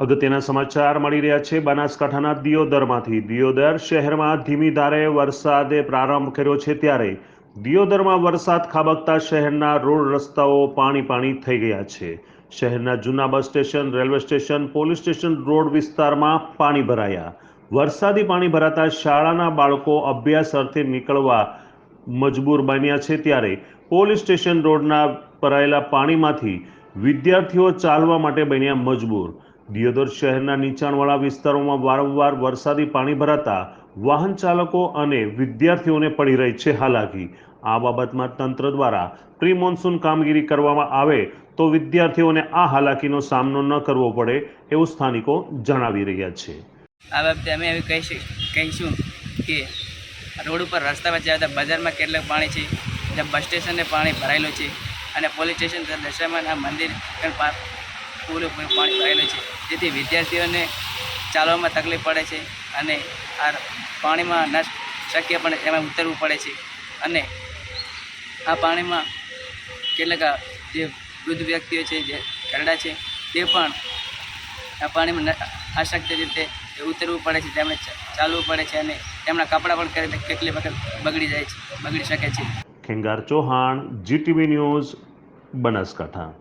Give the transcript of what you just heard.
અગત્યના સમાચાર મળી રહ્યા છે. બનાસકાંઠાના દિયોદરમાંથી. દિયોદર શહેરમાં ધીમી ધારે વરસાદે પ્રારંભ કર્યો છે ત્યારે દિયોદરમાં વરસાદ ખાબકતા શહેરના રોડ રસ્તાઓ પાણી પાણી થઈ ગયા છે. શહેરના જૂના bus station, railway station, police station, road વિસ્તારમાં પાણી ભરાયા. વરસાદી પાણી ભરાતા શાળાના બાળકો અભ્યાસ અર્થે નીકળવા મજબૂર બન્યા છે ત્યારે પોલીસ સ્ટેશન રોડના ભરાયેલા પાણીમાંથી વિદ્યાર્થીઓ ચાલવા માટે બન્યા મજબૂર. દિયોદર શહેરના નીચાણવાળા વિસ્તારોમાં વારંવાર વરસાદી પાણી ભરાતા વાહન ચાલકો અને વિદ્યાર્થીઓને પડી રહી છે હાલાકી. આ બાબતમાં તંત્ર દ્વારા પ્રી મોન્સૂન કામગીરી કરવામાં આવે તો વિદ્યાર્થીઓને આ હાલાકીનો સામનો ન કરવો પડે એવું સ્થાનિકો જણાવી રહ્યા છે. આ બાબતે અમે એવું કહીશું કહીશું કે રોડ ઉપર રસ્તા વચ્ચે આવતા બજારમાં કેટલાક પાણી છે બસ સ્ટેશને પાણી ભરાયેલું છે અને પોલીસ સ્ટેશન દશામાના મંદિર પણ પા- પુલ પાણી ભરાયેલું છે. જેથી વિદ્યાર્થીઓને ચાલવામાં તકલીફ પડે છે અને આ પાણીમાં ન શક્ય પણ એમાં ઉતરવું પડે છે. અને આ પાણીમાં કેટલાક જે વૃદ્ધ વ્યક્તિઓ છે, જે ઘરડા છે, તે પણ આ પાણીમાં અશક્ય રીતે ઉતરવું પડે છે, તેમણે ચાલવું પડે છે અને તેમના કપડાં પણ કેટલી વખત બગડી જાય છે, બગડી શકે છે. Khengar Chauhan, GTV news, Banaskantha.